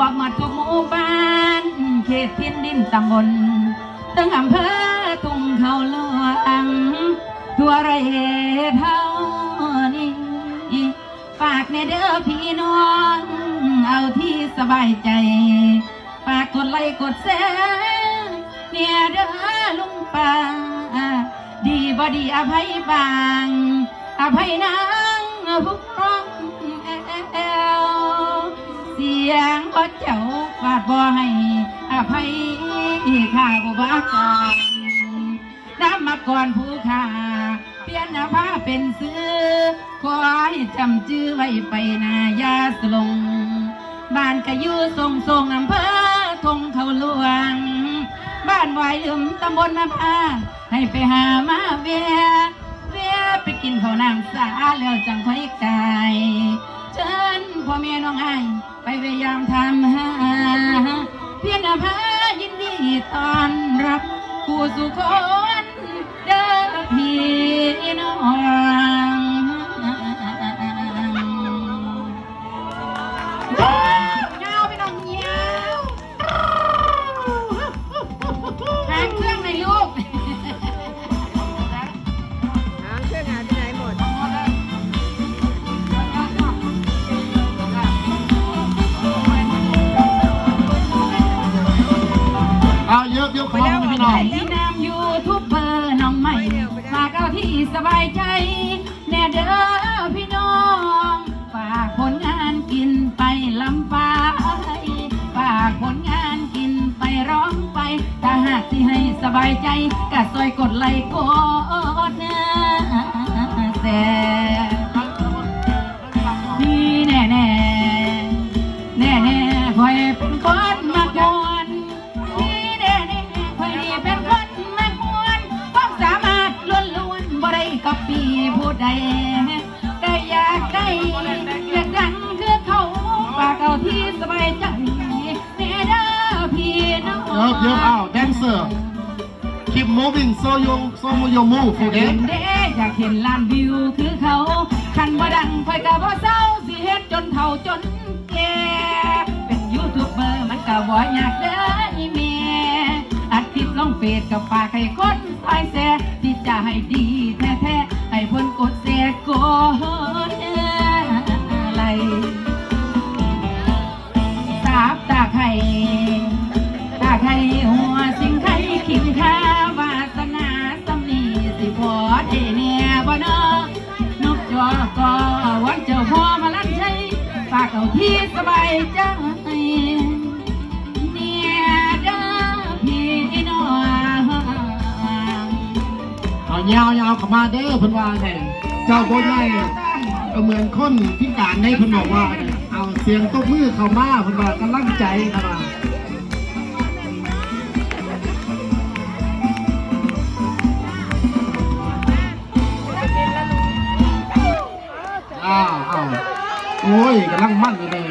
บอกหมดทุกหมู่บ้านเขตทินดินตำบลตั้งอำเภอทุ่งเขาหลวงตัวไรเท่านี้ฝากในเด้อพี่น้อง เอาที่สบายใจ ฝากกดไลค์กดแชร์เนี่ยเด้อลุงป้าดีบอดีอภัยบาง อภัยนางผู้ ยงพ่อเจ้าฟาดบ่ให้อภัยข้าบุบากรน้ำมาก่อนผู้ขาเปลี่ยนอาภาเป็นซื้อขอให้จำชื่อไว้ไปนายาสลง บ้านก็อยู่ทรงทรงอำเภอทงเขาหลวง บ้านวายลืมตำบลนาพาให้ไปหามาเวียเวียไปกินข้าวน้ำสาแล้วจังค่อยกาย เชิญพ่อแม่น้องไอ้ไปพยายามทำหาเพียรอภายินดีตอนรับกูสุข เอาเยกของพี่น้องที่นามยูทูบเบอร์น้องใหม่ฝากเอาที่สบายใจ แน่เด้อพี่น้องฝากผลงานกินไปลำไปฝากผลงานกินไปร้องไป ถ้าหากที่ให้สบายใจก็ซอยกดไลค์กดนะแซ่ น้องเยอะเยอะเอาแดนเซอร์ keep moving so you so you move อยาก okay เห็นเด้อยากเห็นล้านวิวคือเขาคันบ่ดังคอยกะบ่เศร้าสิเฮ็ดจนเฒ่าจนแก่เป็นยูทูบเบอร์มันก็บ่อยากเด้ออีแม่อัดคลิปลงเฟซกับฝากให้คนซอยแซ่ที่จะให้ดีแท้ๆให้เพิ่นกดแซ่กด พี่สบายใจเนี่ยเด้อพี่น้องเอายาวยาวๆเข้ามาเด้อเพิ่นว่าแท้เจ้าบ่ได้ก็เหมือนคนพิการในเพิ่นบอกว่าเนี่ยเอาเสียงตบมือเข้ามาเพิ่นว่ากำลังใจครับ โอ้ยกำลังมั่นเลย